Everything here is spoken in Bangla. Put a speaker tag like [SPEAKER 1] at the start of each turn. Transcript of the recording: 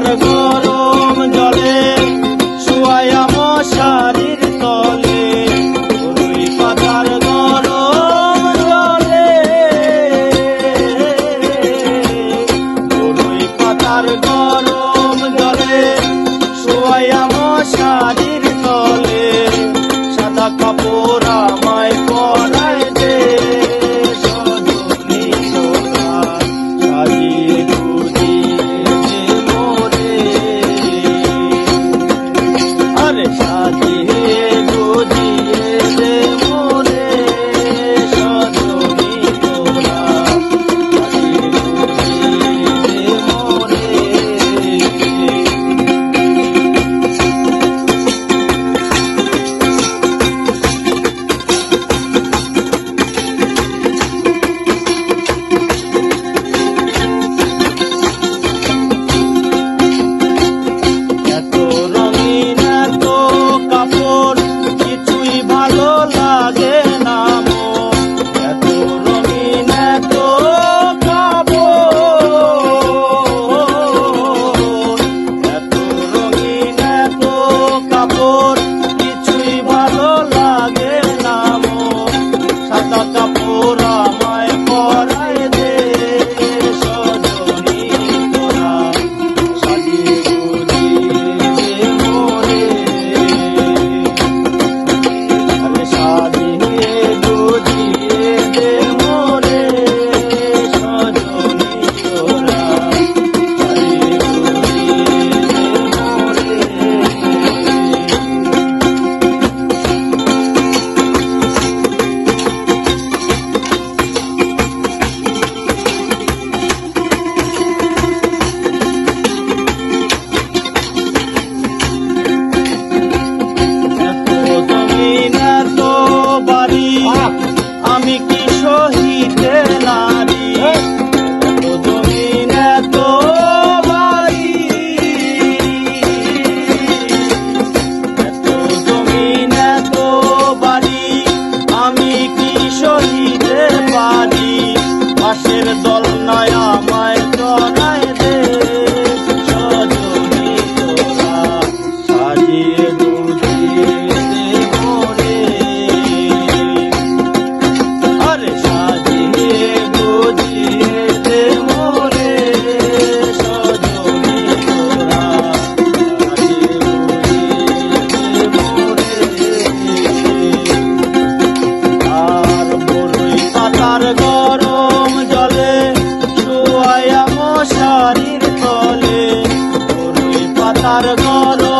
[SPEAKER 1] cargo. সাথী আর করো